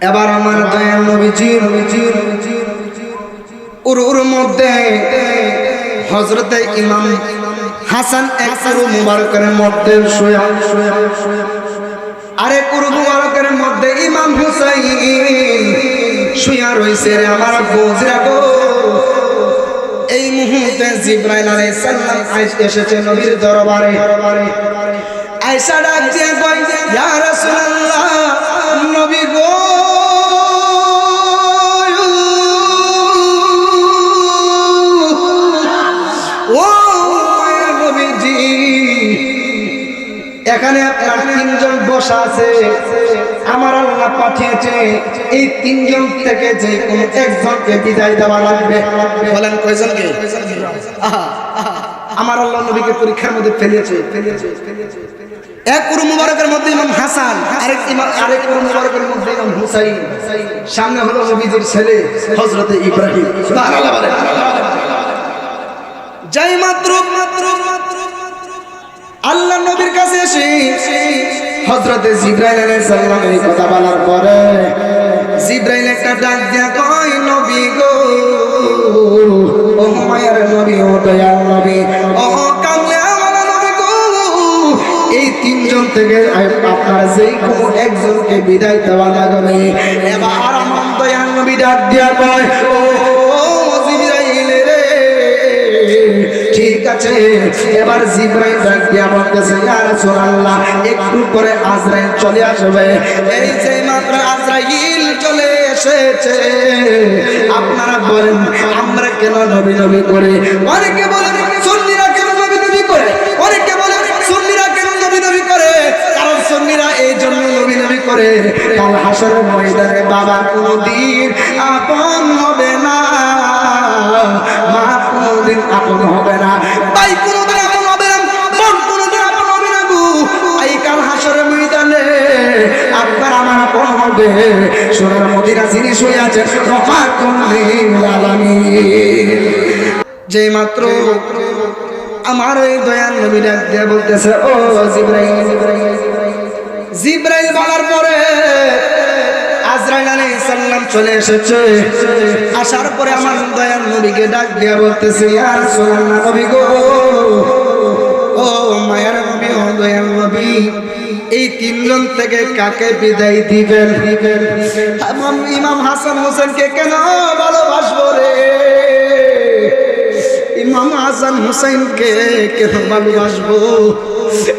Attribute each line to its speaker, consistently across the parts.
Speaker 1: এবার আমার দয়াল নবীজি নবীজি উরুর মধ্যে হজরতে ইমাম হাসান এক উরু মুবারকের মধ্যে শুয়া শুয়া আরে উরু মুবারকের মধ্যে ইমাম হুসাইন শুয়া রইছে রে আমার বুঝরা গো। এই মুহূর্তে জিব্রাইল আলাইহিস সালাম এসেছে নবীর দরবারে। আয়েশা ডাক দিয়ে এখানে আপনার তিনজন বসা আছে। আমার আল্লাহ পাঠিয়েছে, এই তিনজন থেকে যে একজনকে বিদায় দেওয়া লাগবে। বলেন আমার আল্লাহ নবীকে পরীক্ষার মধ্যে ফেলেছে। এক কুরু মুবারকের মধ্যে ইমাম হাসান, আরেক ইমাম আরেক কুরু মুবারকের মধ্যে ইমাম হুসাইন। সামনে হলো নবীজির ছেলে, হযরতে ইব্রাহিম। সুবহানাল্লাহ যাই মাত্র মাত্র মাত্র আল্লাহ নবীর কাছে এসে হযরতে জিব্রাইল আলাইহিস সালাম কথা বলার পরে জিব্রাইল একটা ডাক দিয়া কয়, নবী গো, ও মায়ের নবী, ও দয়াল নবী, ও এই তিনজন থেকে যেই কোনো একজনকে বিদায় দেওয়া লাগবে এবার আমার দয়াল নবী ডাক দিয়া কয়, ও ঠিক আছে। এবার জিব্রাইল ডাক দিয়া বলতেছে ইয়া রাসূলুল্লাহ, একটু পরে আজরাইল চলে আসবে। এই যে মাত্র আজরাইল চলে এসেছে। আপনারা বলেন, আমরা কেন নবী নবী করে? অনেকে বলেন, সুন্নিরা কেন নবী নবী করে? অনেকে বলেন, সুন্নিরা কেন নবী নবী করে? কারণ সুন্নিরা এই জন্য নবী নবী করে। কাল হাসরের ময়দানে বাবা কোনদিন আপন হবে না। হবে সোনার যে মাত্র আমার এই দয়াল নবী বলতেছে, ও জিব্রাইল জিব্রাইল বলার পরে চলে এসেছে। আসার পরে আমার দয়াল নবীকে ডাক দিয়ে বলতেছে, ইয়া ও মায়ের নবী এই তিনজন থেকে কাকে বিদায় দিবেন? ইমাম ইমাম হাসান হোসেনকে কেন ভালোবাসবো রে? ইমাম হাসান হুসাইনকে কেন ভালোবাসবো?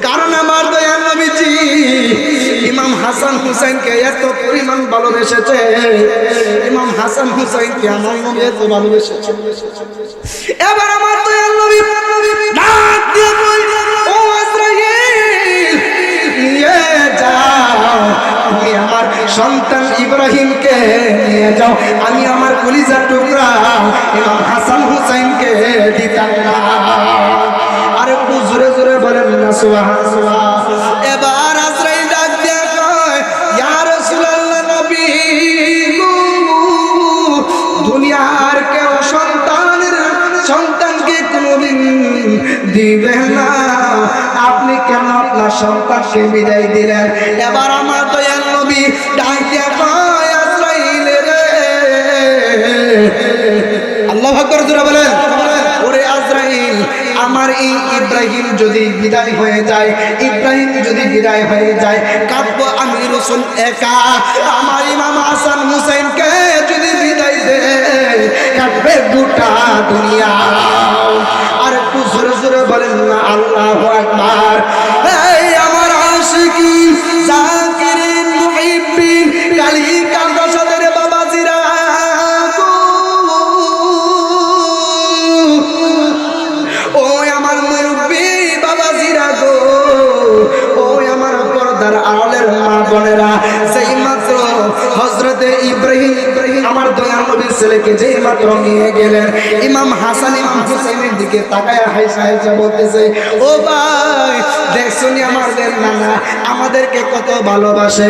Speaker 1: কারণ আমার দয়াল নবীজি, ইমাম হাসান হুসাইনকে এত পরিমাণ ভালোবেসেছে। ইমাম হাসান হুসাইনকে আমার নবী এত ভালোবেসেছে। এবার আমার সন্তান ইব্রাহিমকে নিয়ে যাও। আমি আমার কলিজার টুকরা ইমাম হাসান হুসাইনকে দিতাম না। আর জোরে জোরে বলেন না, সুবহানাল্লাহ। এবার দিবেন না। আপনি কেন আপনার সন্তানকে বিদায় দিলেন? এবার আমার আল্লাহ জোরে বলেন। ওরে আজরাইল, আমার এই ইব্রাহিম যদি বিদায় হয়ে যায়, ইব্রাহিম যদি বিদায় হয়ে যায় কাব্য আমি রসুল একা। আমার ইমাম হাসান হুসাইনকে যদি বিদায় দে কাটবে গোটা দুনিয়া। আর একটু জোরে জোরে বলেন আল্লাহ আকবার। ছেলেকে যেই মাত্র নিয়ে গেলেন, ইমাম হাসান, ইমাম হুসেনের দিকে তাকায় হাইসা হাইসা বলতেছে, ও ভাই দেখছনি আমাদের নানা? আমাদেরকে কত ভালোবাসে।